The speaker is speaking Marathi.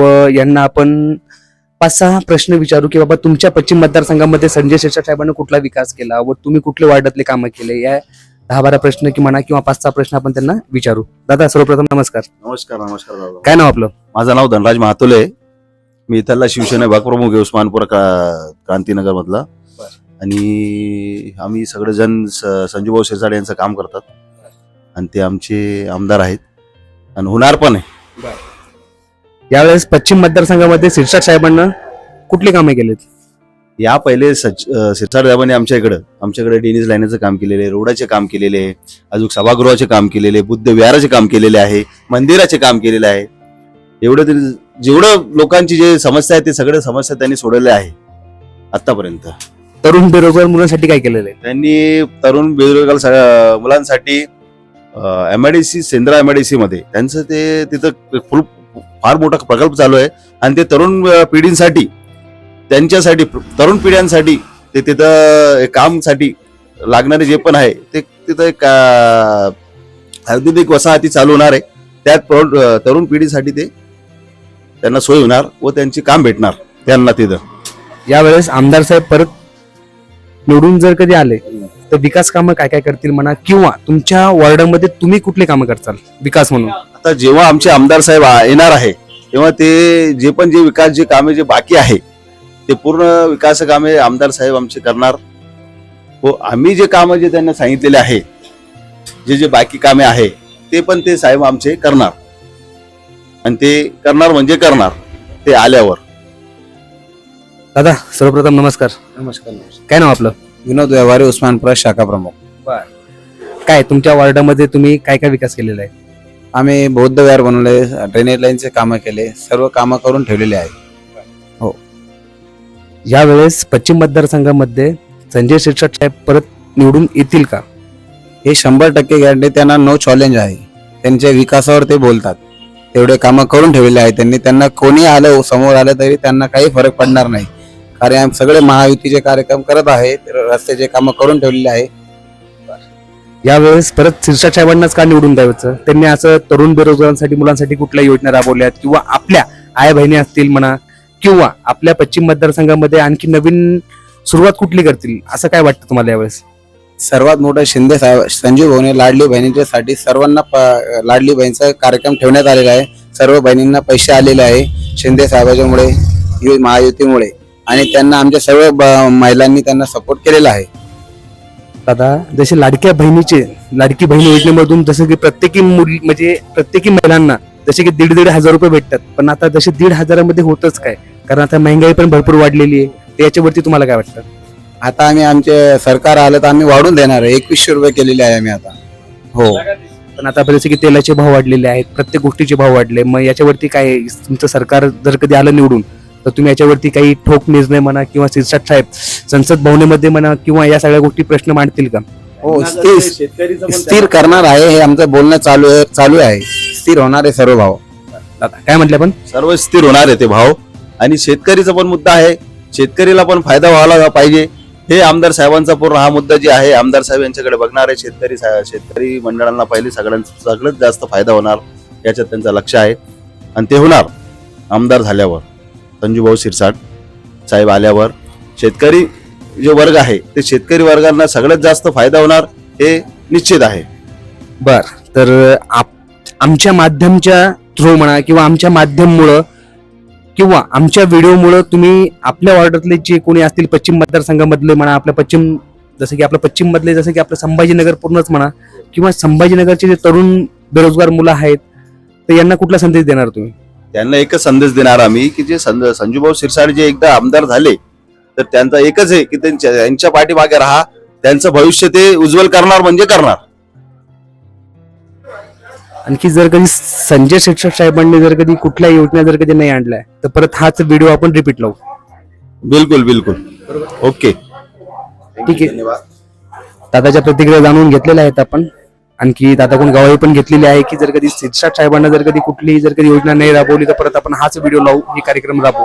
व यांना आपण पाच सहा प्रश्न विचारू की बाबा तुमच्या पश्चिम मतदारसंघामध्ये संजय शिरसाट साहेबांनी कुठला विकास केला व तुम्ही कुठले वार्डातले कामं केले? या दहा बारा प्रश्न की म्हणा किंवा पाच सहा प्रश्न आपण त्यांना विचारू. दादा सर्वप्रथम नमस्कार. नमस्कार नमस्कार दादा. काय नाव आपलं? माझं नाव धनराज महातुले. मी इथला शिवसेना विभाग प्रमुख आहे उस्मानपूर क्रा- क्रांतीनगर मधला आणि आम्ही सगळेजण संजूभाऊ शिरसाट यांचं काम करतात. आणि ते आमचे आमदार आहेत. आणि होणार पण आहे. यावेळेस पश्चिम मतदारसंघामध्ये शिरसाट साहेबांना कुठली कामे केलीत? या पहिले सच शिरसाट साहेबांनी आमच्या इकडं आमच्याकडे डेनिस लाईनचं काम केलेले आहे रोडाचे काम केलेले आहे अजून सभागृहाचे काम केलेले आहे बुद्ध विहाराचे काम केलेले आहे मंदिराचे काम केलेले आहे. एवढं तरी जेवढं लोकांची जे समस्या आहे ते सगळे समस्या त्यांनी सोडवल्या आहे आतापर्यंत. तरुण बेरोजगार मुलांसाठी काय केलेलं आहे? त्यांनी तरुण बेरोजगार स- मुलांसाठी M I D C Shendra M I D C मध्ये त्यांचं ते तिथं फुल फार मोठा प्रकल्प चालू आहे. आणि ते तरुण पिढींसाठी त्यांच्यासाठी तरुण पिढ्यांसाठी ते तिथं कामसाठी लागणारे जे पण आहे ते तिथं एक औद्योगिक वसाहती चालू होणार आहे. त्यात तरुण पिढीसाठी ते त्यांना सोय होणार व त्यांचे काम भेटणार त्यांना तिथं. यावेळेस आमदार साहेब परत निवडून जर कधी आले तर विकास कामं काय काय करतील म्हणा किंवा तुमच्या वॉर्डामध्ये तुम्ही कुठले कामं करताल? विकास म्हणून. आता जेव्हा आमचे आमदार साहेब येणार आहे तेव्हा ते जे पण जे विकास जे कामे जे बाकी आहे ते पूर्ण विकास कामे आमदार साहेब आमचे करणार. हो आम्ही जे कामं जे त्यांना सांगितलेले आहे जे जे बाकी कामे आहे ते पण ते साहेब आमचे करणार. आणि ते करणार म्हणजे करणार ते आल्यावर. दादा सर्वप्रथम नमस्कार. नमस्कार काय नाव आपलं? विनोद व्यवहारे उस्मानपुरा शाखा प्रमुख. काय तुमच्या वॉर्डामध्ये तुम्ही काय काय विकास केलेला आहे? आम्ही बौद्ध विहार बनवले ड्रेनेज लाईनचे कामं केले सर्व कामं करून ठेवलेले आहे यावेळेस पश्चिम मतदारसंघामध्ये संजय शिरसाट साहेब परत निवडून येतील का? हे शंभर टक्के गॅरंटी त्यांना नो चॅलेंज आहे. त्यांच्या विकासावर ते बोलतात. तेवढे कामं करून ठेवलेले आहे त्यांनी. त्यांना कोणी आलं समोर आलं तरी त्यांना काही फरक पडणार नाही. कारण सगळे महायुतीचे कार्यक्रम करत आहेत रस्त्याचे कामं करून ठेवलेले आहे यावेळेस परत शिरसाट साहेबांनाच का निवडून द्यायचं? त्यांनी असं तरुण बेरोजगारांसाठी मुलांसाठी कुठल्या योजना राबवल्यात किंवा आपल्या आई बहिणी असतील म्हणा किंवा आपल्या पश्चिम मतदारसंघामध्ये आणखी नवीन सुरुवात कुठली करतील? असं काय वाटतं तुम्हाला यावेळेस? सर्वात मोठं शिंदे साहेब संजीव भाऊने लाडली बहिणीच्यासाठी सर्वांना प- लाडली बहिणीचा कार्यक्रम ठेवण्यात आलेला आहे. सर्व बहिणींना पैसे आलेले आहे शिंदे साहेबाच्यामुळे महायुतीमुळे. आणि त्यांना आमच्या सर्व महिलांनी त्यांना सपोर्ट केलेला आहे. दादा जसे लाडक्या बहिणीचे लाडकी बहीण योजनेमधून जसं की प्रत्येकी मुली म्हणजे प्रत्येकी महिलांना जसे की दीड दीड हजार रुपये भेटतात पण आता जसे दीड हजारामध्ये होतच काय? कारण आता महंगाई पण भरपूर वाढलेली आहे. तर याच्यावरती तुम्हाला काय वाटतं? आता आम्ही आमचे सरकार आलं तर आम्ही वाढून देणार आहे. एकवीसशे रुपये केलेले आहे आम्ही आता. हो. पण आता जसे की तेलाचे भाव वाढलेले आहेत प्रत्येक गोष्टीचे भाव वाढले. मग याच्यावरती काय तुमचं सरकार जर कधी आलं निवडून तर तुम्ही याच्यावरती काही ठोक निर्णय म्हणा किंवा शिरसाट साहेब संसद भवनेमध्ये म्हणा किंवा या सगळ्या गोष्टी प्रश्न मांडतील का? हो स्थिर स्थिर करणार आहे हे आमचं बोलणं चालू आहे चालू आहे. स्थिर होणार आहे सर्व भाव. काय म्हटलं पण सर्व स्थिर होणार आहे ते भाव. आणि शेतकरीचा पण मुद्दा आहे. शेतकरीला पण फायदा व्हायला पाहिजे. हे आमदार साहेबांचा पूर्ण हा मुद्दा जे आहे आमदार साहेब यांच्याकडे बघणार आहे. शेतकरी शेतकरी मंडळांना पहिले सगळ्यांचा सगळ्यात जास्त फायदा होणार याच्यात त्यांचं लक्ष आहे. आणि ते होणार आमदार झाल्यावर. संजूभाऊ शिरसाट साहेब आल्यावर शेतकरी जे वर्ग आहे ते शेतकरी वर्गांना सगळ्यात जास्त फायदा होणार हे निश्चित आहे. बर तर आप- आमच्या माध्यमच्या थ्रू म्हणा किंवा आमच्या माध्यममुळं किंवा आमच्या व्हिडिओमुळं तुम्ही आपल्या वॉर्डातले जे कोणी असतील पश्चिम मतदारसंघामधले म्हणा आपल्या पश्चिम जसं की आपलं पश्चिममधले जसं की आपलं संभाजीनगर पूर्णच म्हणा किंवा संभाजीनगरचे जे तरुण बेरोजगार मुलं आहेत तर यांना कुठला संदेश देणार तुम्ही? त्यांना एकच संदेश देणार आम्ही की जे संजूभाऊ शिरसाट जे एकदा आमदार झाले तर त्यांचा एकच आहे की त्यांच्या त्यांच्या पाठीमागे राहा त्यांचं भविष्य ते उज्ज्वल करणार म्हणजे करणार. आणखी जर कधी संजय शिक्षक साहेबांनी जर कधी कुठल्या योजना जर कधी नाही आणल्या तर परत हाच व्हिडिओ आपण रिपीट लावू. बिलकुल बिलकुल. ओके. ठीक आहे. दादाच्या प्रतिक्रिया जाणून घेतलेल्या आहेत आपण. आणखी दादाकडून गवाही पण घेतलेली आहे की जर कधी शिरसाट साहेबांना जर कधी कुठलीही जर कधी योजना नाही राबवली तर परत आपण हाच व्हिडिओ लावू हे कार्यक्रम राबवू.